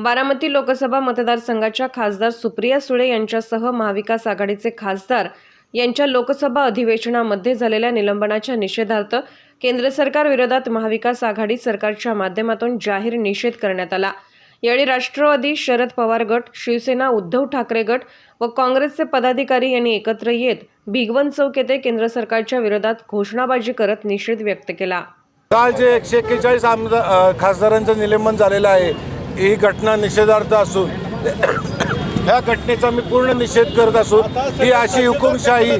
बारामती लोकसभा मतदारसंघाच्या खासदार सुप्रिया सुळे यांच्यासह महाविकास आघाडीचे खासदार यांच्या लोकसभा अधिवेशनामध्ये झालेल्या निलंबनाच्या निषेधार्थ केंद्र सरकार विरोधात महाविकास आघाडी सरकारच्या माध्यमातून जाहीर निषेध करण्यात आला. यावेळी राष्ट्रवादी शरद पवार गट शिवसेना उद्धव ठाकरे गट व काँग्रेसचे पदाधिकारी यांनी एकत्र येत भिगवन चौक येथे केंद्र सरकारच्या विरोधात घोषणाबाजी करत निषेध व्यक्त केला. काल जे एकशे एक्केचाळीस आमदार खासदारांचं निलंबन झालेलं आहे ही घटना निषेधार्थ असून ह्या घटनेचा मी पूर्ण निषेध करत असून ही अशी हुकुमशाही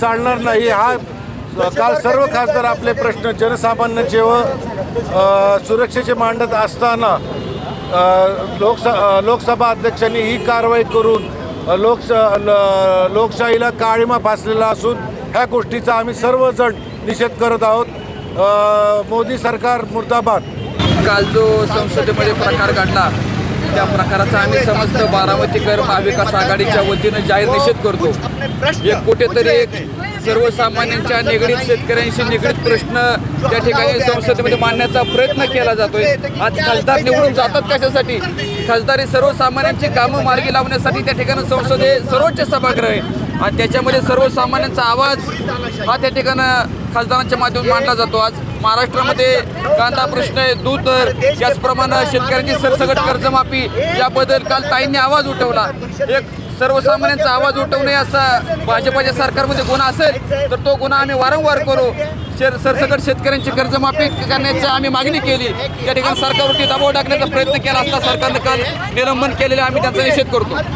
चालणार नाही. हा काल सर्व खासदार आपले प्रश्न जनसामान्याचे व सुरक्षेचे मांडत असताना अ, लोकस अ, लोकसभा अध्यक्षांनी ही कारवाई करून लोकस लोकशाहीला काळीमा फासलेला असून ह्या गोष्टीचा आम्ही सर्वजण निषेध करत आहोत. मोदी सरकार मुर्दाबाद काल जो संसदेमध्ये प्रकार घडला त्या प्रकाराचा आम्ही समस्त बारामतीकर महाविकास आघाडीच्या वतीनं जाहीर निषेध करतो. एक कुठेतरी एक सर्वसामान्यांच्या निगडीत शेतकऱ्यांशी निगडीत प्रश्न त्या ठिकाणी संसदेमध्ये मांडण्याचा प्रयत्न केला जातोय. आज खासदार निवडून जातात कशासाठी? खासदार हे सर्वसामान्यांची कामं मार्गी लावण्यासाठी त्या ठिकाणी संसदे सर्वोच्च सभागृह आहे. आणि त्याच्यामध्ये सर्वसामान्यांचा आवाज हा त्या ठिकाणं खासदारांच्या माध्यमातून मांडला जातो. आज महाराष्ट्रामध्ये कांदा प्रश्न आहे दूध दर याचप्रमाणे शेतकऱ्यांची सरसगट कर्जमाफी याबद्दल काल ताईंनी आवाज उठवला. एक सर्वसामान्यांचा आवाज उठवणे असा भाजपाच्या सरकारमध्ये गुन्हा असेल तर तो गुन्हा आम्ही वारंवार करू. शेर सरसकट शेतकऱ्यांची कर्जमाफी करण्याची आम्ही मागणी केली. त्या ठिकाणी सरकारवरती दबाव टाकण्याचा प्रयत्न केला असता सरकारनं काल निलंबन केलेलं आम्ही त्याचा निषेध करतो.